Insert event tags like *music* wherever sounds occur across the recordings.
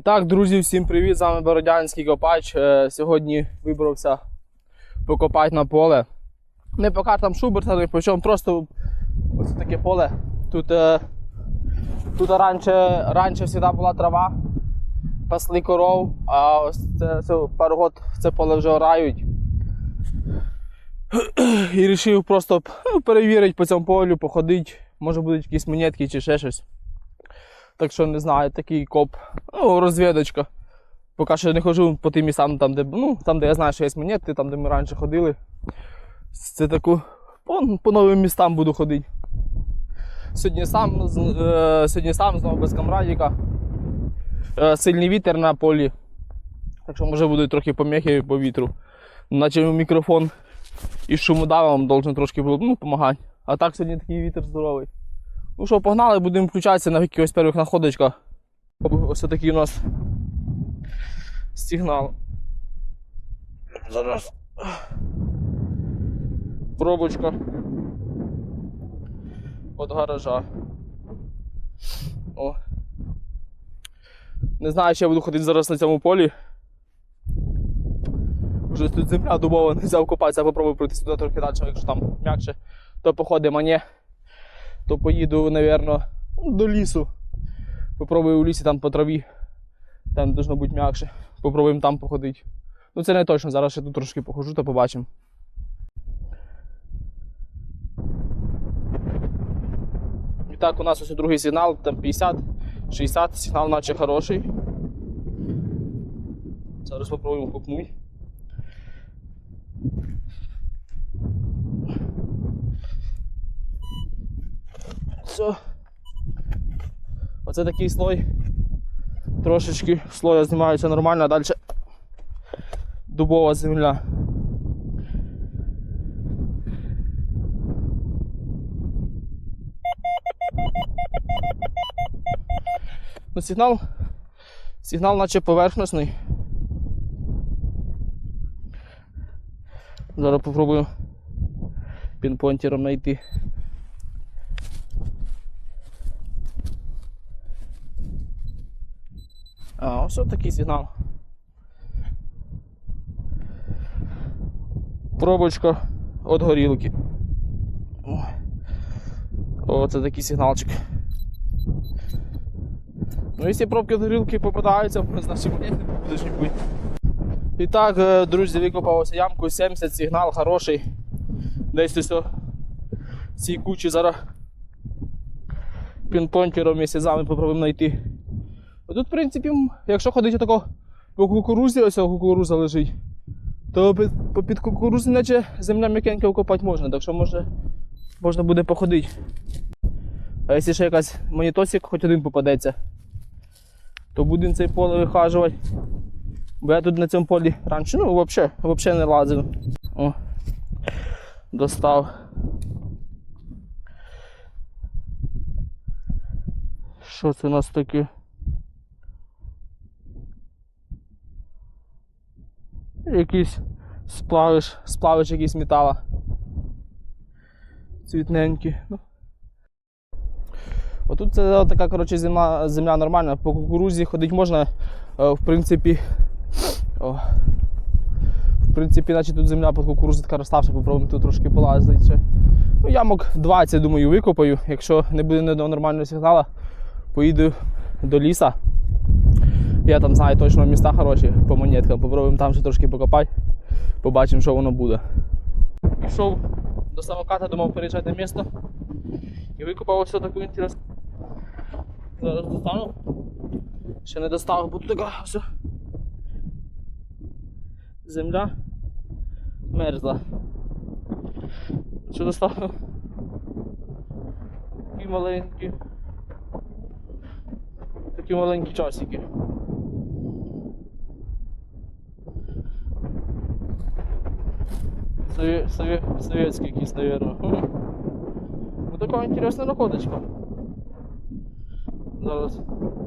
І так, друзі, всім привіт! З вами Бородянський Копач. Е, Сьогодні вибрався покопати на поле. Не по картам Шуберта, причому просто ось таке поле. Тут, е, тут раніше, раніше завжди була трава, пасли коров, а ось це, це пару років це поле вже орають. І вирішив просто ну, перевірити по цьому полю, походити. Може будуть якісь монетки чи ще щось. Так що не знаю, такий коп. Ну, розвідочка. Поки що не ходжу по тим містам, там, де, ну, там, де я знаю, що є монети, там, де ми раніше ходили. Це таку по, по новим містам буду ходити. Сьогодні сам, е, сьогодні сам знову без камрадіка. Е, сильний вітер на полі. Так що може будуть трохи поміхи по вітру. Наче мікрофон із шумодавом должен трошки ну, допомагати. А так сьогодні такий вітер здоровий. Ну що, погнали, будемо включатися на якихось перших находочках. Ось такий у нас сигнал. Зараз. Пробочка. От гаража. О. Не знаю, чи я буду ходити зараз на цьому полі. Вже тут земля дубова, не *laughs* взяв копатися, попробую пройти сюди трохи далі, якщо там м'якше, то походимо, а ні то поїду, напевно, до лісу. Попробую у лісі там по траві. Там должно бути м'якше. Попробуємо там походити. Ну це не точно, зараз ще тут трошки похожу, то побачимо. І так, у нас ось другий сигнал, там 50, 60, сигнал наче хороший. Зараз попробуємо купнути. Все. Оце такий слой. Трошечки слоя знімається нормально, а далі дубова земля. Ну, сигнал. Сигнал наче поверхностний. Зараз попробую пінпонтером знайти. Ось такий сигнал. Пробочка від горілки. О, це такий сигналчик. Ну, якщо пробки від горілки попадаються, значить монети будуть бути. І так, е, друзі, викопалося ямку 70, сигнал хороший. Десь ось цій кучі зараз пінпонтером і слізами попробуємо знайти. Тут, в принципі, якщо ходити отако по кукурузі, ось кукуруза лежить, то під, кукурузі наче земля м'якенька вкопати можна, так що може, можна буде походити. А якщо ще якась монітосик хоч один попадеться, то будемо цей поле вихажувати. Бо я тут на цьому полі раніше, ну взагалі, взагалі не лазив. О, достав. Що це у нас таке? Якийсь сплавиш, сплавиш якийсь метала. Цвітненький. Ну. Отут це така коротше, земля, земля нормальна. По кукурузі ходити можна, е, в принципі. О, в принципі, наче тут земля під кукурузі така розставша, попробуємо тут трошки полазити. Ну, ямок 20, думаю, викопаю. Якщо не буде ні одного нормального сигнала, поїду до ліса. Я там знаю точно міста хороші по монеткам. Попробуємо там ще трошки покопати. Побачимо, що воно буде. Пішов до самоката, думав переїжджати місто. І викопав ось таку інтересну. Зараз достану. Ще не достав, тут така все. Земля мерзла. Що доставив? Такі маленькі. Такі маленькі часики. Сове- сове- советский якийсь, наверное. Ну така інтересна находочка. Зараз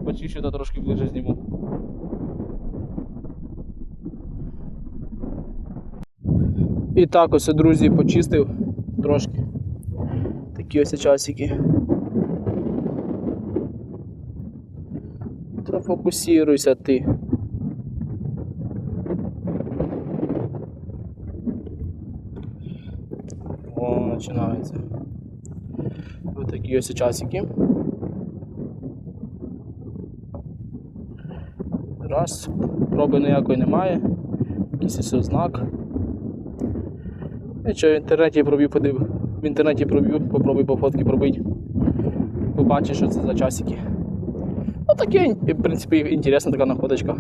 почищу та трошки ближе зніму. І так ось, друзі, почистив трошки. Такі ось часики. Та фокусируйся ти. О, починається. Ось такі ось часики. Раз. Проби ніякої немає. Якийсь ось знак. Я що в інтернеті пробив, подив. В інтернеті пробив, попробуй по фотки пробити. Побачиш, що це за часики. Ну таке, в принципі, інтересна така находочка.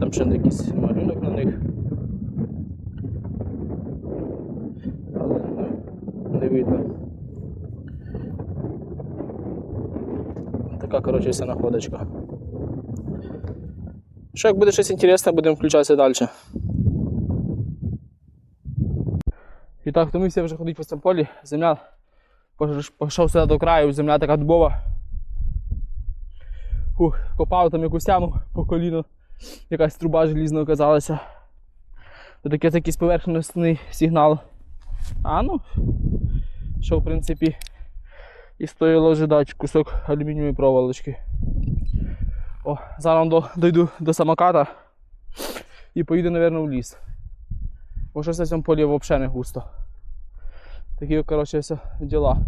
Там ще якийсь малюнок на них. Але ну, не видно. Така, коротше, находочка. Що як буде щось інтересне, будемо включатися далі. І так, втомився вже ходити по цьому полі. Земля пішов сюди до краю, земля така дубова. Ух, копав там якусь яму по коліно. Якась труба желізна оказалася. Таке якийсь поверхностний сигнал. А ну, що в принципі і стоїло ожидати кусок алюмінієвої проволочки. О, зараз до, дойду до самоката і поїду, мабуть, в ліс. Бо щось на цьому полі взагалі не густо. Такі, коротше, діла.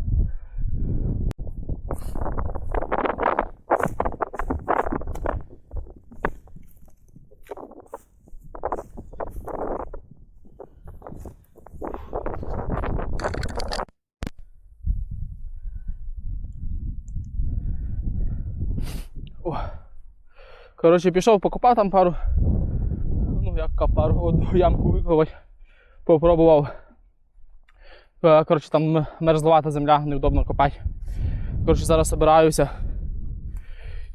О. Коротше, пішов покопав там пару. Ну, як пару одну ямку викопати. Попробував. Е, Коротше, там мерзловата земля, невдобно копати. Коротше, зараз збираюся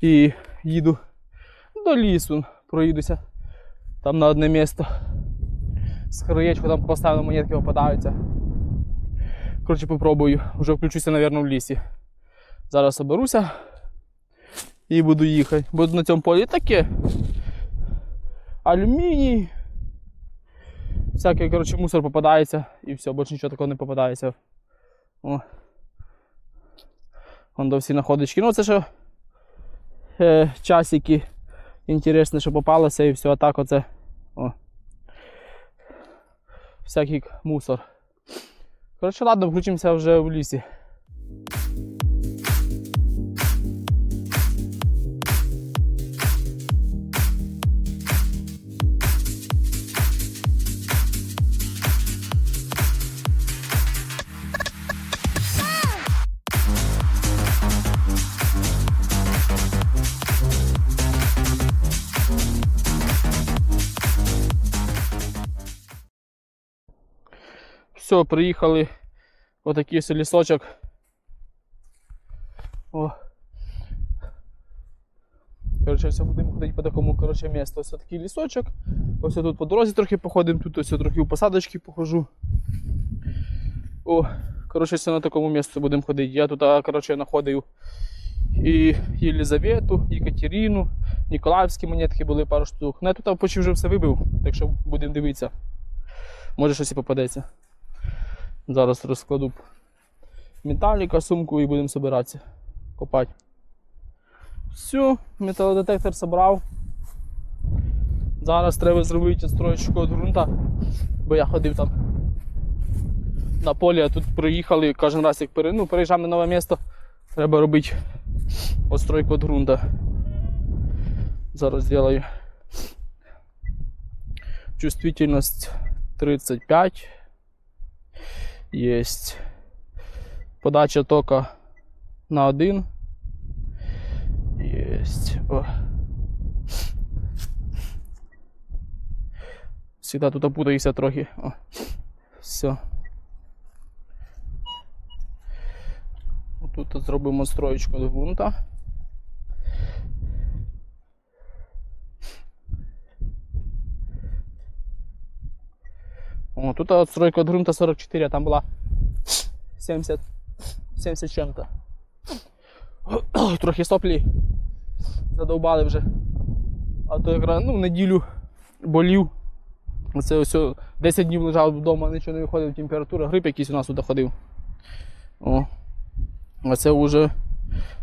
і їду до лісу, проїдуся там на одне місто. З краєчку там поставлено монетки попадаються. Коротше, попробую. Вже включуся, мабуть, в лісі. Зараз соберуся і буду їхати. Буду на цьому полі таке. Алюміній. Всякий, коротше, мусор попадається і все, більше нічого такого не попадається. О. Вон до всі находочки. Ну це що е, часики. Інтересне, що попалося і все, а так оце. О. Всякий мусор. Коротше, ладно, включимося вже в лісі. Все, приїхали. Отакий ось лісочок. О. Коротше, все будемо ходити по такому коротше, місту. Ось такий лісочок. Ось тут по дорозі трохи походимо, тут ось трохи у посадочки похожу. О, коротше, все на такому місці будемо ходити. Я тут, коротше, знаходив і Єлизавету, і Катерину, Ніколаївські монетки були пару штук. Ну я тут почти вже все вибив, так що будемо дивитися. Може щось і попадеться. Зараз розкладу металіка, сумку і будемо збиратися. Копати. Все, металодетектор зібрав. Зараз треба зробити стройку від ґрунта, бо я ходив там на полі, а тут приїхали, кожен раз як пере... ну, переїжджаємо на нове місто, треба робити отстройку від ґрунта. Зараз зроблю. Чувствительність 35. Есть подача тока на один. Есть. О. Всегда тут опутаюся трохи. О. Все. Тут зробимо строєчку до ґрунта. О, тут отстройка от грунта 44, а там була 70, 70 чем-то. Трохи соплі задовбали вже. А то якраз ну, неділю болів. Оце ось 10 днів лежав вдома, нічого не виходив, температура, грип якийсь у нас тут ходив. О. А це вже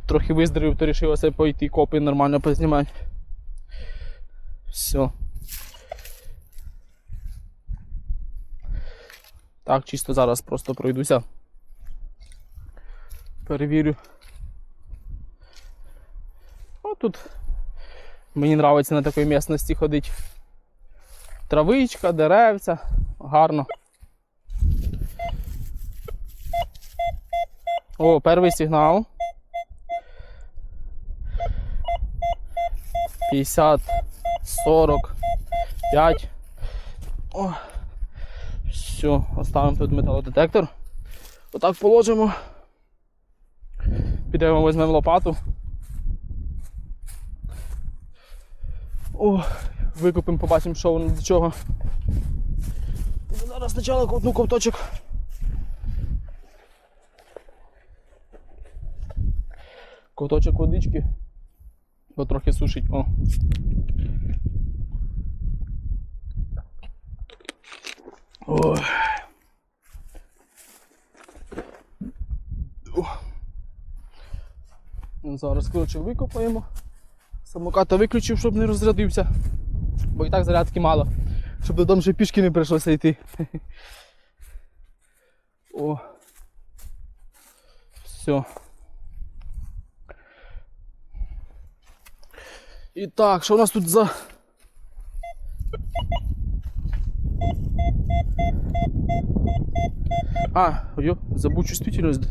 трохи виздоровів, то рішив пойти копи нормально познімати. Все. Так, чисто зараз просто пройдуся. Перевірю. О, тут мені подобається на такій місцевості ходити. Травичка, деревця, гарно. О, перший сигнал. 50, 40, 5. О. Все, оставимо тут металодетектор. Отак положимо. Підемо візьмемо лопату. О, викупимо, побачимо, що воно до чого. Зараз спочатку ковтну ковточок. Ковточок водички. Бо трохи сушить. О. Ой. Ну, Зараз коротше викопаємо. Самоката виключив, щоб не розрядився. Бо і так зарядки мало. Щоб додому ще пішки не прийшлося йти. *laughs* О. Все. І так, що у нас тут за. А, ой, забув чувствительність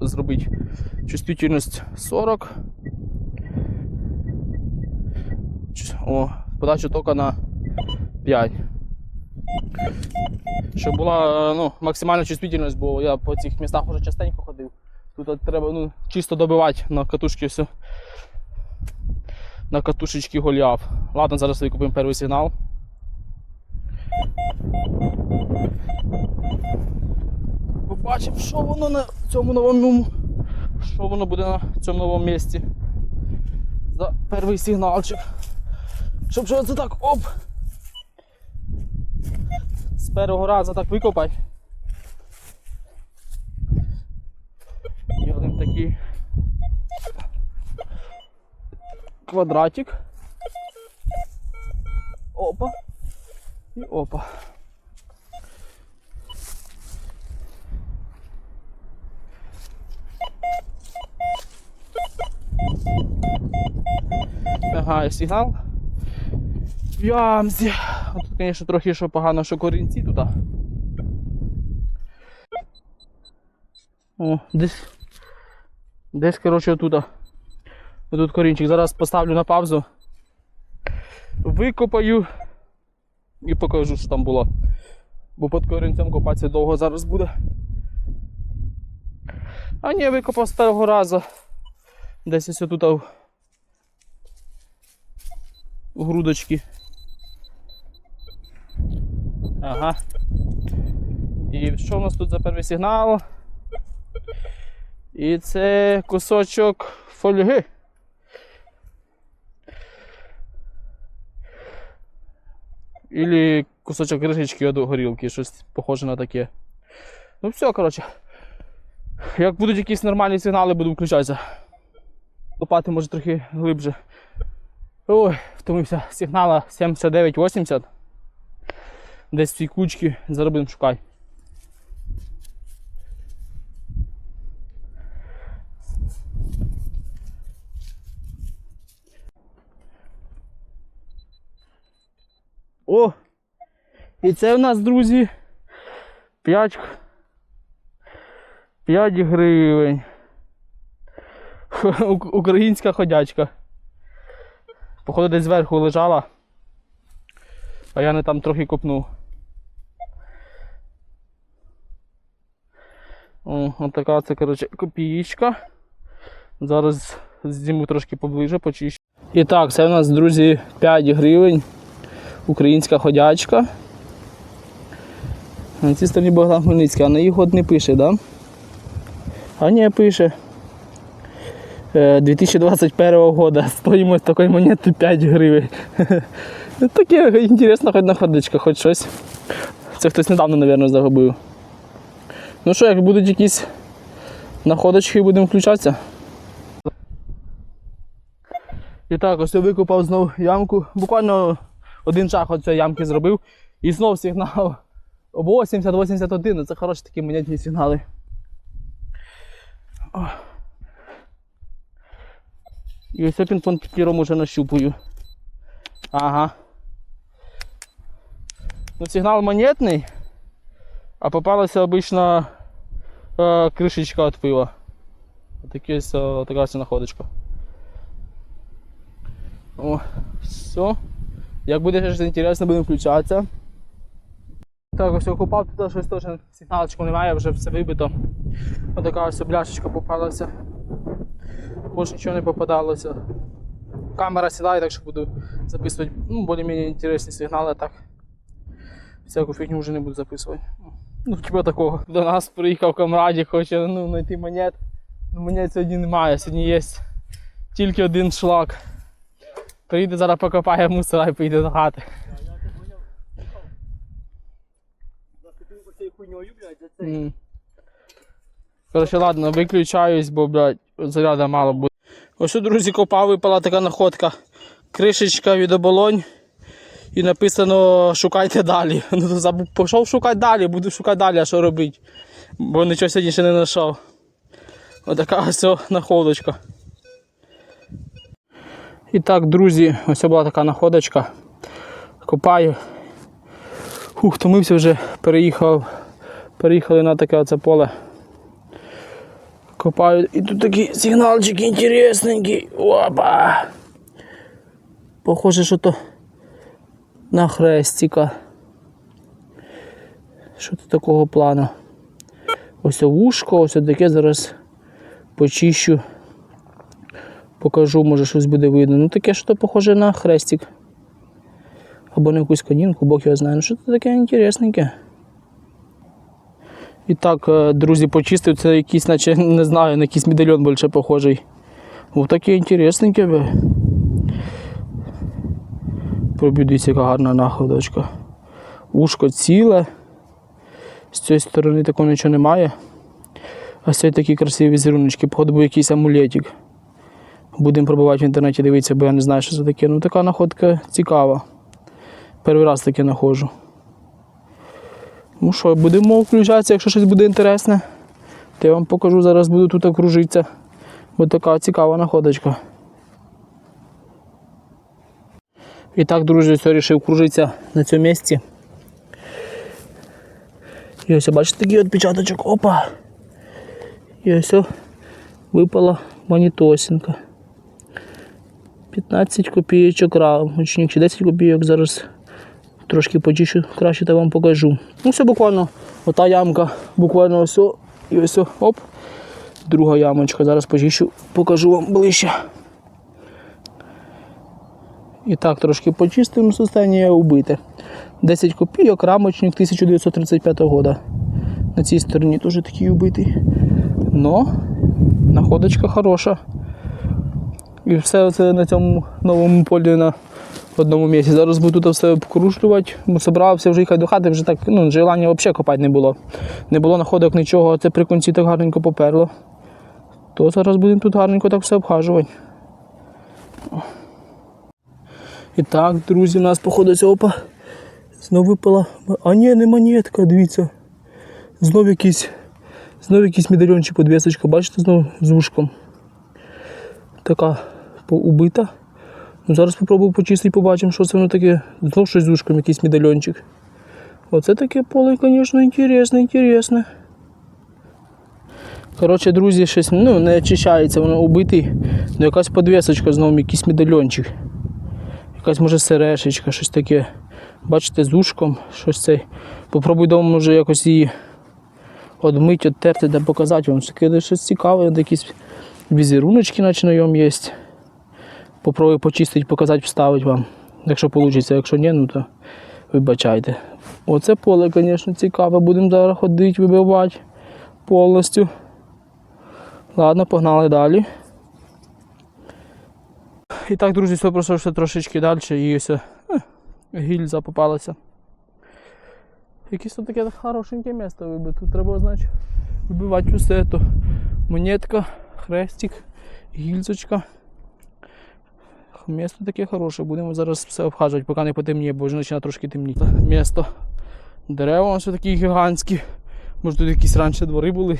зробити. Чувствительність 40. Ч- О, подача тока на 5. Щоб була ну, максимальна чувствительність, бо я по цих містах вже частенько ходив. Тут треба ну, чисто добивати на катушки все. На катушечки голіаф. Ладно, зараз викупимо перший сигнал. Побачимо, що воно на цьому новому. Що воно буде на цьому новому місці. За перший сигналчик. Щоб що це так оп! З першого разу так викопати. Делаем такий квадратик. Опа. І опа. Ага, сигнал. В ямці. Тут, звісно, трохи що погано, що корінці тут. О, десь. Десь, коротше, отут. Тут корінчик. Зараз поставлю на паузу. Викопаю і покажу, що там було. Бо під корінцем копатися довго зараз буде. А ні, викопав з першого разу. Десь ось тут в грудочки. Ага. І що у нас тут за перший сигнал? І це кусочок фольги. Ілі кусочок кришечки від горілки, щось похоже на таке. Ну все, коротше. Як будуть якісь нормальні сигнали, буду включатися. Лопати може трохи глибше. Ой, втомився. Сигнала 79-80. Десь в цій кучці заробимо шукай. О! І це в нас, друзі, 5, 5 гривень. *laughs* Ук- Українська ходячка. Походу десь зверху лежала. А я не там трохи копнув. О, от така це, коротше, копієчка. Зараз зніму трошки поближе, почищу. І так, це у нас, друзі, 5 гривень. Українська ходячка. На цій стороні Богдан Хмельницький, а на їх от не пише, да? А ні, пише. Е, 2021 года. *laughs* Стоїмость такої монети 5 гривень. *laughs* Ну, Таке інтересна хоч находочка, хоч щось. Це хтось недавно, мабуть, загубив. Ну що, як будуть якісь находочки, будемо включатися. І так, ось я викопав знову ямку. Буквально один шаг цієї ямки зробив. І знов сигнал 80-81. Це хороші такі монетні сигнали. І ось я пінг-понг уже нащупую. Ага. Ну, сигнал монетний, а попалася обычно е, кришечка від пива. Такі ось е, така находочка. О, все. Як буде щось інтересне, будемо включатися. Так, ось окупав, тут щось теж сигналочку немає, вже все вибито. Ось така ось бляшечка попалася. Більше нічого не попадалося. Камера сідає, так що буду записувати ну, більш-менш інтересні сигнали, так. Всяку фігню вже не буду записувати. Ну, типа такого. До нас приїхав камраді, хоче ну, знайти монет. Ну, монет сьогодні немає, сьогодні є тільки один шлак. Приїде зараз покопає мусора і поїде до хати. Короче, ладно, виключаюсь, бо, блядь, заряда мало буде. Ось, друзі, копав, випала така находка. Кришечка від оболонь. І написано шукайте далі. *laughs* Ну, то забув, пішов шукати далі, буду шукати далі, а що робити. Бо нічого сьогодні ще не знайшов. Отака ось находочка. І так, друзі, ось була така находочка. Копаю. Ух, втомився вже, переїхав. Переїхали на таке оце поле. Копаю. І тут такий сигналчик інтересненький. Опа! Похоже, що то на хрестика. Що то такого плану? Ось вушко, ось таке зараз почищу. Покажу, може щось буде видно. Ну таке що похоже на хрестик. Або на якусь конінку, Бог його знає. Ну що це таке інтересненьке. І так, е, друзі, почистив, це якийсь, наче, *laughs* не знаю, на якийсь медальйон більше похожий. Ось таке інтересненьке. Пробідується, яка гарна находочка. Ушко ціле. З цієї сторони такого нічого немає. А з такі красиві візеруночки. Походу був якийсь амулетик. Будемо пробувати в інтернеті дивитися, бо я не знаю, що це таке. Ну така находка цікава. Перший раз таке знаходжу. Ну що, будемо включатися, якщо щось буде інтересне. То я вам покажу, зараз буду тут окружитися. Бо така цікава находочка. І так, друзі, все вирішив кружитися на цьому місці. І ось бачите такий відпечаточок. Опа! І ось випала монітосинка. 15 копійочок рамочник, чи 10 копійок зараз трошки почищу, краще та вам покажу. Ну все буквально, ота ямка, буквально ось і ось оп. Друга ямочка. Зараз почищу, покажу вам ближче. І так, трошки почистимо состояние убите. 10 копійок, рамочник 1935 года. На цій стороні теж такий убитий. Но находочка хороша. І все це на цьому новому полі на одному місці. Зараз буду тут все обкружлювати. Бо Собрався вже їхати до хати, вже так, ну, желання взагалі копати не було. Не було находок нічого, це при кінці так гарненько поперло. То зараз будемо тут гарненько так все обхажувати. І так, друзі, у нас походу опа. Знову випала. А ні, не монетка, дивіться. Знов якийсь, знов якийсь медальйончик подвісочка, бачите, знов з вушком. Така убита. Ну, зараз спробую почистити, побачимо, що це воно таке. Знов щось з вушком, якийсь медальйончик. Оце таке поле, звісно, інтересне, інтересне. Коротше, друзі, щось ну, не очищається, воно убитий. Ну якась подвісочка знову, якийсь медальйончик. Якась може сережечка, щось таке. Бачите, з ушком, щось це. Попробуй дома може якось її одмити, відтерти, де показати вам. Таке щось цікаве, якісь візеруночки наче на ньому є. Попробую почистити, показати, вставити вам. Якщо вийде, якщо ні, ну то вибачайте. Оце поле, звісно, цікаве. Будемо зараз ходити, вибивати повністю. Ладно, погнали далі. І так, друзі, все пройшло трошечки далі і ось е, гільза попалася. Якесь тут таке хорошеньке місце вибити. Тут треба, значить, вибивати усе то. Монетка, хрестик, гільзочка. Місто таке хороше, будемо зараз все обхажувати, поки не потемніє, бо вже починає трошки темніти. Місто. Дерева ось такі гігантські. Може тут якісь раніше двори були.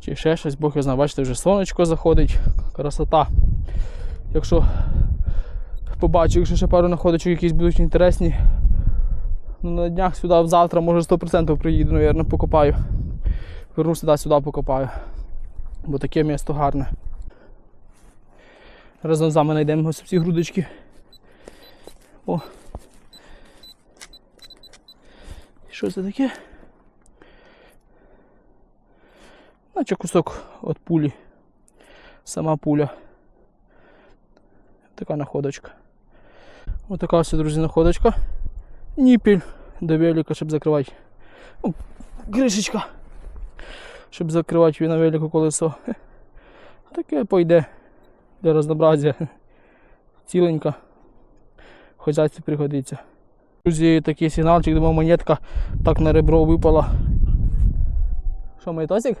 Чи ще щось, Бог його знає, бачите, вже сонечко заходить. Красота. Якщо побачу, якщо ще пару находочок якісь будуть інтересні. Ну, на днях сюди завтра, може 100% приїду, мабуть, покопаю. Вернусь сюди, сюди покопаю. Бо таке місто гарне. Разом з вами знайдемо ось ці грудочки. О. Що це таке? Наче кусок від пулі. Сама пуля. Така находочка. Ось така ось, друзі, находочка. Ніпіль до велика, щоб закривати. О, кришечка. Щоб закривати на велику колесо. Таке пойде для разнообразия. Ціленька. В хозяйстві пригодиться. Друзі, такий сигналчик, думав монетка так на ребро випала. Що, моєтосик?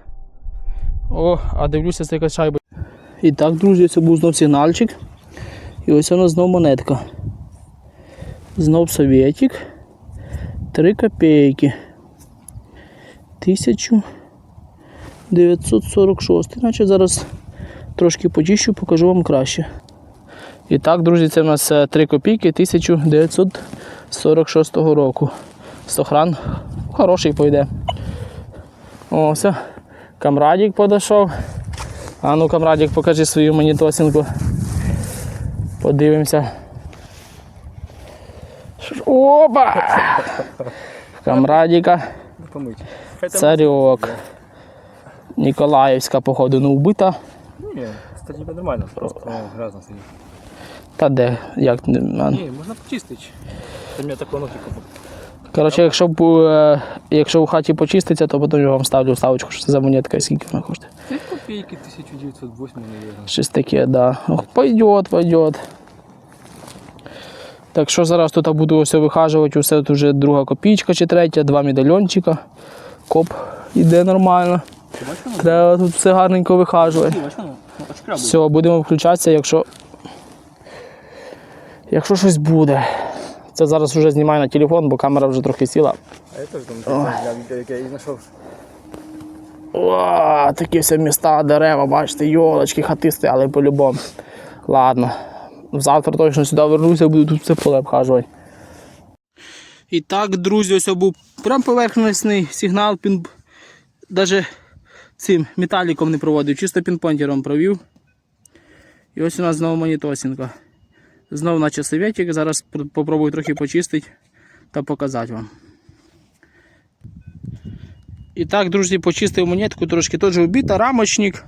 О, а дивлюся, це якась. І так, друзі, це був знов сигнальчик. І ось вона знов монетка. Знов совєтик. 3 копейки. 1946. Значить зараз трошки почищу, покажу вам краще. І так, друзі, це в нас е, 3 копійки 1946 року. Стохран хороший пойде. О, все. Камрадік подійшов. А ну, камрадік, покажи свою монітосинку. Подивимося. Опа! Камрадіка. Царьок. Ніколаївська, походу, не вбита. Не, кстати, тебе нормально, просто ну, грязно сидит. Та де? Як? не- а, Не, можно почистить. Это у меня. Коротше, якщо б е, якщо в хаті почиститься, то потім я вам ставлю вставочку, що це за монетка і скільки вона коштує. 3 копейки 1908, наверное. Щось таке, да. Ох, пойдет, пойдет. Так що зараз тут буду все вихажувати, усе тут вже друга копійка чи третя, два медальйончика. Коп іде нормально. Треба тут все гарненько вихажувати. Ну. Все, будемо включатися, якщо. Якщо щось буде. Це зараз вже знімаю на телефон, бо камера вже трохи сіла. А я тоже там для я нашел. О, такі всі міста, дерева, бачите, йолочки, хати стояли по-любому. Ладно. Завтра точно сюди вернуся, буду тут все поле обхажувати. І так, друзі, ось був прям поверхностний сигнал, пін... навіть цим металіком не проводив, чисто пінпонтером провів. І ось у нас знову монітосинка. Знову наче советик, зараз пр- попробую трохи почистити та показати вам. І так, друзі, почистив монетку, трошки теж убита, рамочник.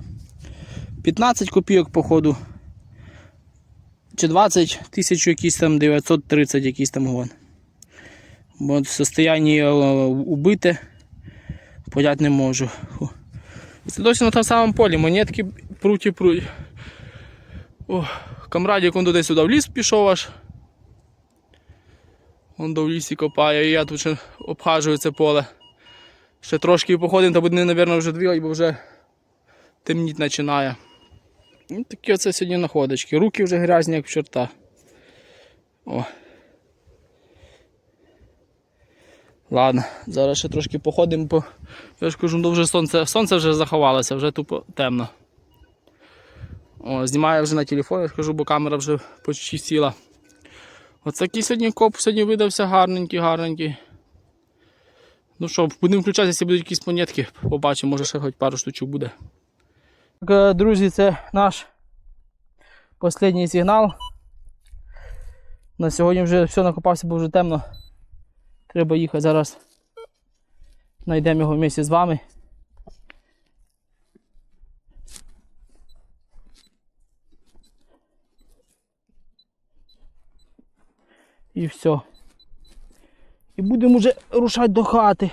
15 копійок, походу. Чи 20 тисяч якісь там 930 якийсь там гон. Бо в состоянні е, убите. Понять не можу. І Це досі на тому самому полі. Монетки пруть і пруть. О, камрадік он туди сюди в ліс пішов аж. Он до в лісі копає, і я тут ще обхажую це поле. Ще трошки походимо, та буде, мабуть, вже двигати, бо вже темніть починає. Ну, такі оце сьогодні находочки. Руки вже грязні, як в чорта. О. Ладно, зараз ще трошки походимо, бо я ж кажу, ну вже сонце, сонце вже заховалося, вже тупо темно. О, знімаю вже на телефон, я ж кажу, бо камера вже почти сіла. Такий сьогодні коп сьогодні видався гарненький, гарненький. Ну що, будемо включатися, якщо будуть якісь монетки, побачимо, може ще хоч пару штучок буде. Так, е, друзі, це наш останній сигнал. На сьогодні вже все накопався, бо вже темно. Треба їхати зараз. Знайдемо його в з вами. І все. І будемо вже рушати до хати.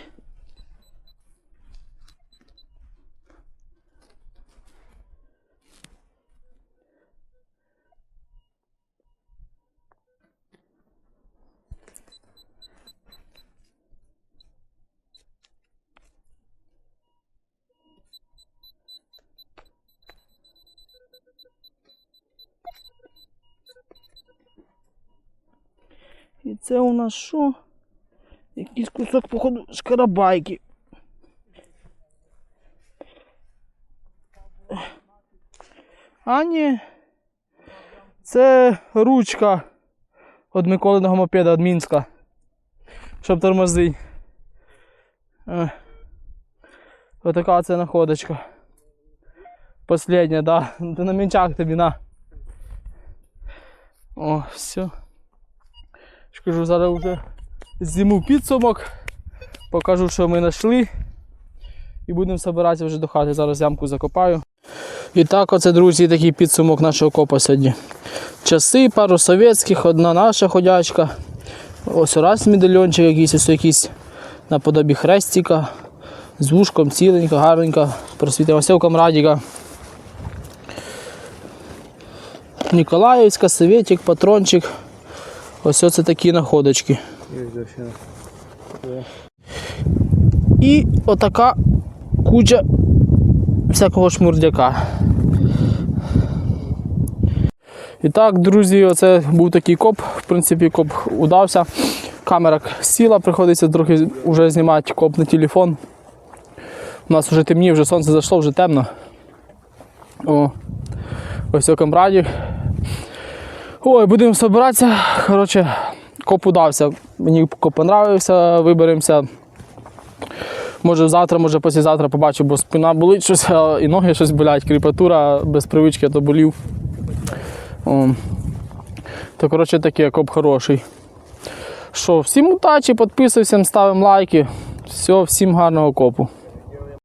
Це у нас що? Якийсь кусок, походу, шкарабайки. А ні. Це ручка від Миколиного мопеда від Мінська. Щоб тормозить. Е. Отака це находочка. Последня, да. Ти на мінчак тобі на. О, все. Скажу, зараз вже зніму підсумок. Покажу, що ми знайшли. І будемо збиратися вже до хати. Зараз ямку закопаю. І так, оце, друзі, такий підсумок нашого копа сьогодні. Часи, пару совєтських, одна наша ходячка. Ось раз медальйончик якийсь, ось якийсь наподобі хрестика. З вушком ціленька, гарненька. Просвітила у камрадіка. Ніколаївська, советик, патрончик. Ось оце такі находочки. І отака куча всякого шмурдяка. І так, друзі, оце був такий коп. В принципі, коп удався. Камера сіла, приходиться трохи вже знімати коп на телефон. У нас вже темніє, вже сонце зайшло, вже темно. О, ось о камраді. Ой, будемо збиратися. Коротше, коп удався. Мені коп понравився, виберемося. Може завтра, може післязавтра побачу, бо спина болить щось, і ноги щось болять, кріпатура без привички, то болів. О. То коротше таке, коп хороший. Що, всім удачі, підписуйся, ставимо лайки. Все, всім гарного копу.